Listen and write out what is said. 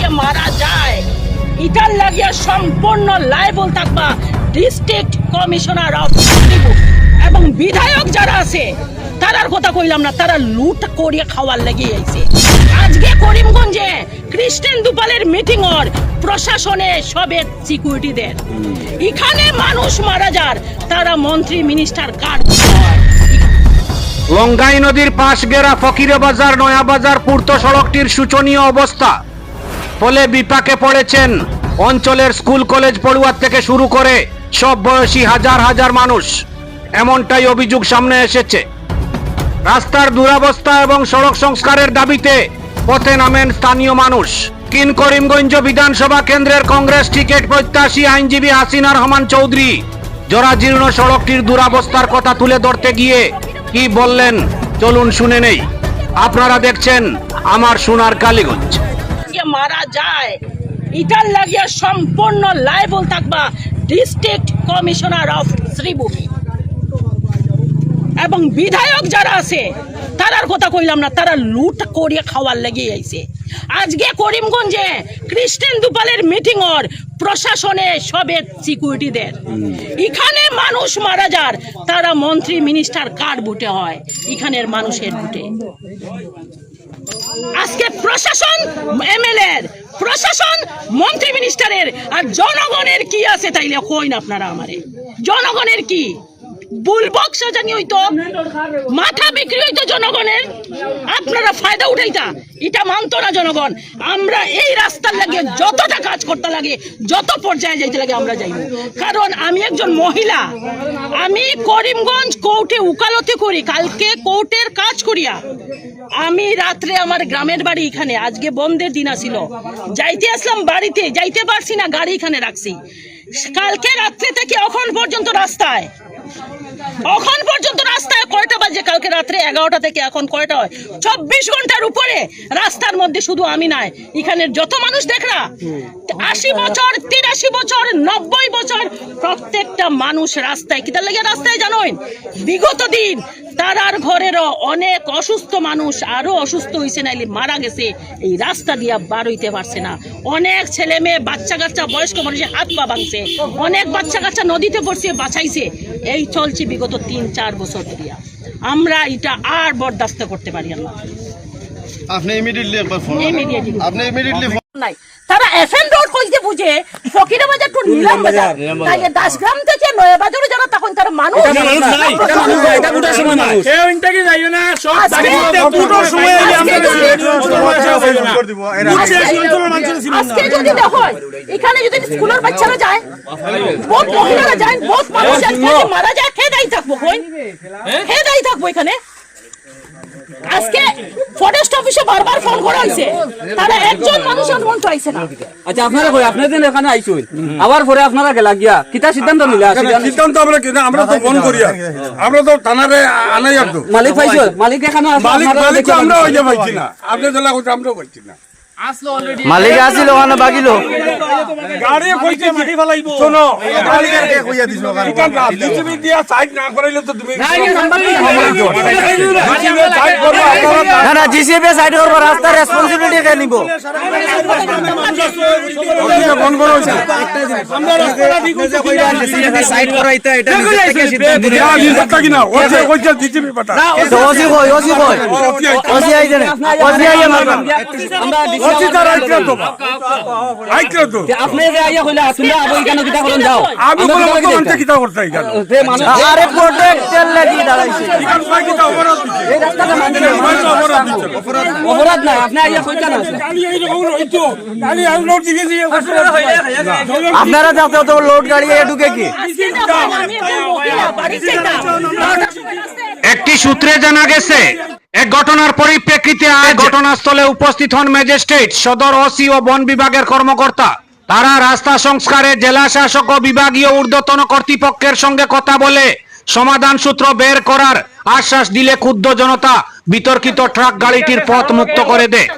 যে মারা যায়। এটার লাগিয়ে সম্পূর্ণ লাইবল থাকবা ডিস্ট্রিক্ট কমিশনার অফ এবং বিধায়ক যারা আছে তারার কথা কইলাম না তারা লুট করিয়ে খাওয়ার লেগে আইছে। আজকে করিমগঞ্জে খ্রিস্টান দুপালের মিটিং ওর প্রশাসনে সবে সিকিউরিটি দেন। এখানে মানুষ মারা যার তারা মন্ত্রী মিনিস্টার কার্ড লঙ্গাই নদীর পাশ গেরা ফকিরে বাজার নয়া বাজার পূর্ত সড়কটির শোচনীয় অবস্থা। ফলে বিপাকে পড়েছেন অঞ্চলের স্কুল, কলেজ পড়ুয়ার থেকে শুরু করে সব বয়সী হাজার হাজার মানুষ। এমনটাই অভিযোগ সামনে এসেছে। রাস্তার দুরাবস্থা এবং সড়ক সংস্কারের দাবিতে পথে নামেন স্থানীয় মানুষ। কিন করিমগঞ্জ বিধানসভা কেন্দ্রের কংগ্রেস টিকিট প্রত্যাশী আইনজীবী হাসিনা রহমান চৌধুরী জরাজীর্ণ সড়কটির দুরাবস্থার কথা তুলে ধরতে গিয়ে কি বললেন, চলুন শুনে নেই। আপনারা দেখছেন আমার সোনার কালীগঞ্জ। মারা যায়। এটার লাগিয়ে সম্পূর্ণ লাইবল থাকবা ডিস্ট্রিক্ট কমিশনার অফ শ্রীভূমি। এবং বিধায়ক যারা আছে তারার কথা কইলাম না তারা লুট করিয়ে খাওয়ার লেগে আইছে। আজকে করিমগঞ্জে খ্রিস্টান দুপালের মিটিং ওর প্রশাসনে সবে সিকিউরিটি দেন এখানে মানুষ মারা যার তারা মন্ত্রী মিনিস্টার কার বুটে হয়? এখানের মানুষের বুটে আজকে প্রশাসন এমএলএ প্রশাসন মন্ত্রী মিনিস্টারের আর জনগণের কি আছে তাইলে কই না আপনারা আমারে? জনগণের কি? মাথা বিক্রি হইতো জনগণের, আপনারা ফায়দা উঠাইতা, এটা না জনগণ। আমরা এই রাস্তার যতটা কাজ করতে লাগে, যত পর্যায়ে যাইতে লাগে আমরা যাইব। কারণ আমি একজন মহিলা, আমি করিমগঞ্জ কোর্টে উকালতি করি, কালকে কোর্টের কাজ করিয়া আমি রাত্রে আমার গ্রামের বাড়ি এখানে, আজকে বন্ধের দিন আসিল। যাইতে আসলাম বাড়িতে, যাইতে পারছি না, গাড়ি এখানে রাখছি। কালকে রাত্রে থেকে এখন পর্যন্ত রাস্তায়। এখন পর্যন্ত রাস্তায় কয়টা বাজে কালকে রাত্রে? এগারোটা থেকে এখন কয়টা হয়? চব্বিশ ঘণ্টার উপরে রাস্তার মধ্যে শুধু আমি নাই। এখানের যত মানুষ দেখরা, আশি বছর, তিরাশি বছর, নব্বই বছর প্রত্যেকটা মানুষ রাস্তায় কিতার লেগে রাস্তায় জানোই বিগত দিন তারার ঘরেরও অনেক অসুস্থ মানুষ আরও অসুস্থ হয়েছে নাইলে মারা গেছে। এই রাস্তা দিয়া বার হইতে পারছে না। অনেক ছেলে মেয়ে বাচ্চা কাচ্চা বয়স্ক মানুষের হাত পা ভাঙছে। অনেক বাচ্চা কাচ্চা নদীতে পড়ছে বাঁচাইছে। এই চলছে বিগত তিন চার বছর ধরিয়া আমরা এটা আর বরদাস্ত করতে পারি না। আপনি ইমিডিয়েটলি একবার ফোন. আপনি ইমিডিয়েটলি নাই। তারা এফএন রোড কইতে বুঝে ফকিরা বাজার টু নিলাম বাজার দাসগ্রাম থেকে নয়া বাজারে যারা তখন তারা মানুষ। আজকে- যদি- দেখো এখানে যদি স্কুলের বাচ্চারা যায় বহুত মহিলারা যায় বহুত মানুষ মারা যায় কে দায়ী থাকব কই? কে দায়ী থাকব এখানে? আজকে ফরেস্ট অফিসে বারবার ফোন করা হয়েছে। তারা একজন মানুষ ফোন পাইছে না। আচ্ছা আপনারা কই আপনারা যেন এখানে আইসুন। আবার পরে আপনারা গেলা গিয়া। কিতা সিদ্ধান্ত নিলা সিদ্ধান্ত- আমরা কি না, আমরা তো ফোন করিয়া আমরা তো থানারে আনাই মালিক পাইছো? মালিক এখানে আছে মালিক মালিক আমরা পাবেন। পাইছি না। আপনি জেলা কইতে আমরা পাইছি না। মালিক আসিল ওখানে বাগিল গাড়ি কইতে মাটি ফেলাইব শোনো মালিকের কে কইয়া দিছো ওখানে? জিসিবি দিয়া সাইড না করাইলে তো তুমি না, এই নাম্বার লিখে জিসিবি সাইড করবা আপনারা না না জিসিবি সাইড করব রাস্তা রেসপন্সিবিলিটি কে নিব ফোন করো আমরা রাস্তাটা ঠিক হইছে সাইড করাইতে এটা না নির্ভরতা কিনা ও যে জিসিবি পাটা ওসি কই ওসি কই ওসি আইছে। ওসি আইছে ওসি আইয়া মারবা আমরা ওসি তার আইছে তো আইছে তো আপনি যে আইয়া কইলা তোমরা আবো এখানে কিতা করুন যাও আমি বলে মতো মানুষ কিতা করতে এখানে যে মানুষ আরে প্রোটেক্টের লাগি দাঁড়াইছে এখানে ভাই কিতা অপরাধ দিছে এই রাস্তাটা মানুষ তো অপরাধ দিছে অপরাধ নাই আপনি আইয়া কইতা না গাড়ি এইরকম হইতো গাড়ি আনলোড দিকে দিয়ে আপনারা যাতে তো লোড গাড়ি এ ঢুকে কি একটি সূত্রে জানা গেছে এক ঘটনার পরিপ্রেক্ষিতে আয় ঘটনাস্থলে উপস্থিত হন ম্যাজিস্ট্রেট সদর ওসি ও বন বিভাগের কর্মকর্তা। তারা রাস্তা সংস্কারে জেলা শাসক ও বিভাগীয় ঊর্ধ্বতন কর্তৃপক্ষের সঙ্গে কথা বলে সমাধান সূত্র বের করার আশ্বাস দিলে ক্ষুব্ধ জনতা বিতর্কিত ট্রাক গাড়িটির পথ মুক্ত করে দেয়।